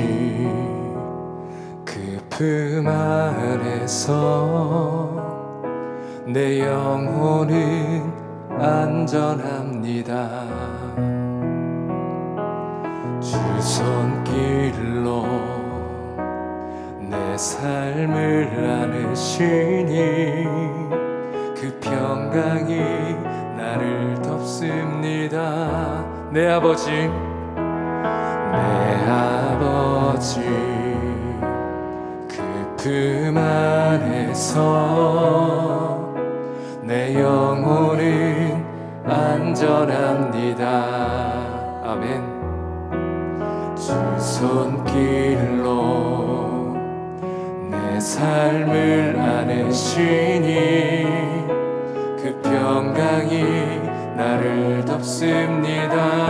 내 아버지 그품 안에서 내 영혼은 안전합니다. 주 손길로 내 삶을 안으시니 그 평강이 나를 덮습니다. 내 아버지 내 아버지 그 품 안에서 내 영혼은 안전합니다. 아멘. 주 손길로 내 삶을 안으시니 그 평강이 나를 덮습니다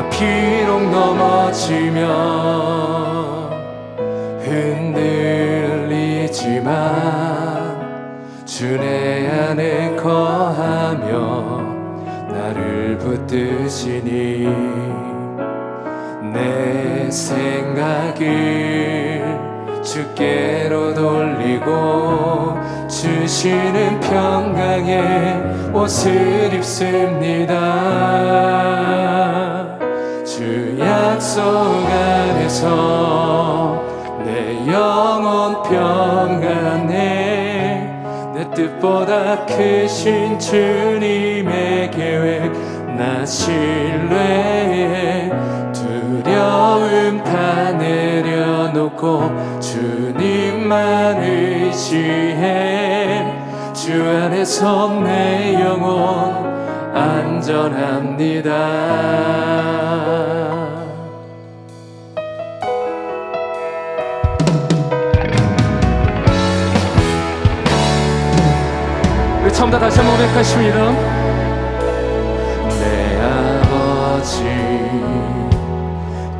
나 비록 넘어지면 흔들리지만 주내 안에 거하며 나를 붙드시니 내 생각을 주께로 돌리고 주시는 평강의 옷을 입습니다. 주 약속 안에서 내 영혼 평안해 내 뜻보다 크신 주님의 계획 나 신뢰해 두려움 다 내려놓고 주님만 의지해 주 안에서 내 영혼 안전합니다 처음 다 다시 한번 고백하십니다. 내 아버지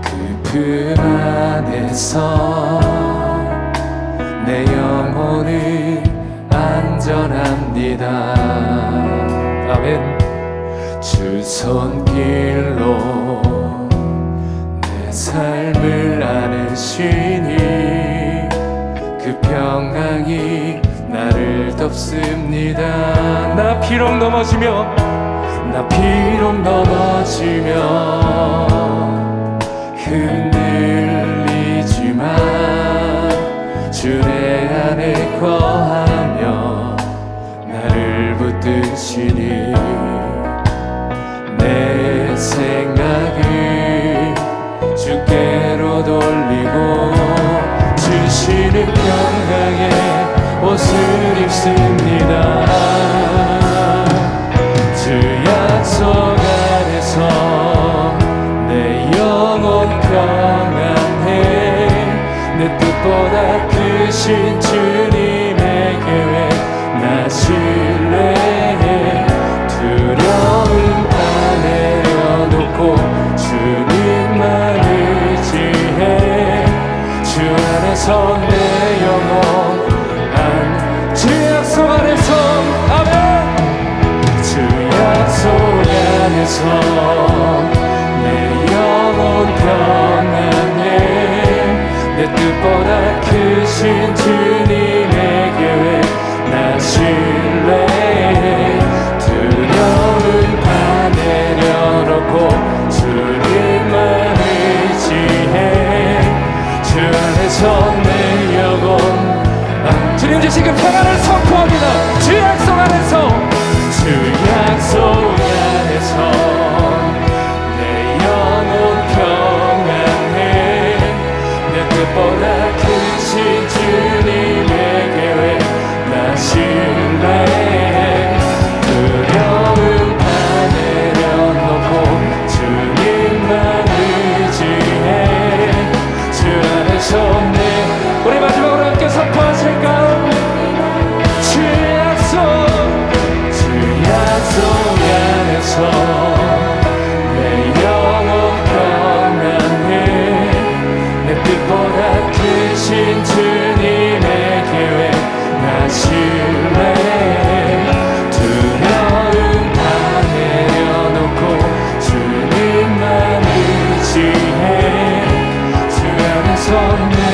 그 품 안에서 내 영혼은 안전합니다. 아멘. 주 손길로 내 삶을 안으시니 그 평강이 나를 덮습니다. 나 비록 넘어지며 나 비록 넘어지며 흔들 보다 크신 주님의 계획 나 신뢰해. 두려움 다 내려놓고 주님만 의지해 주 안에서 내 영혼 안주 약속 안에서. 아멘. 주 약속 안에서 아, 주님 그 평안을 선포 on me.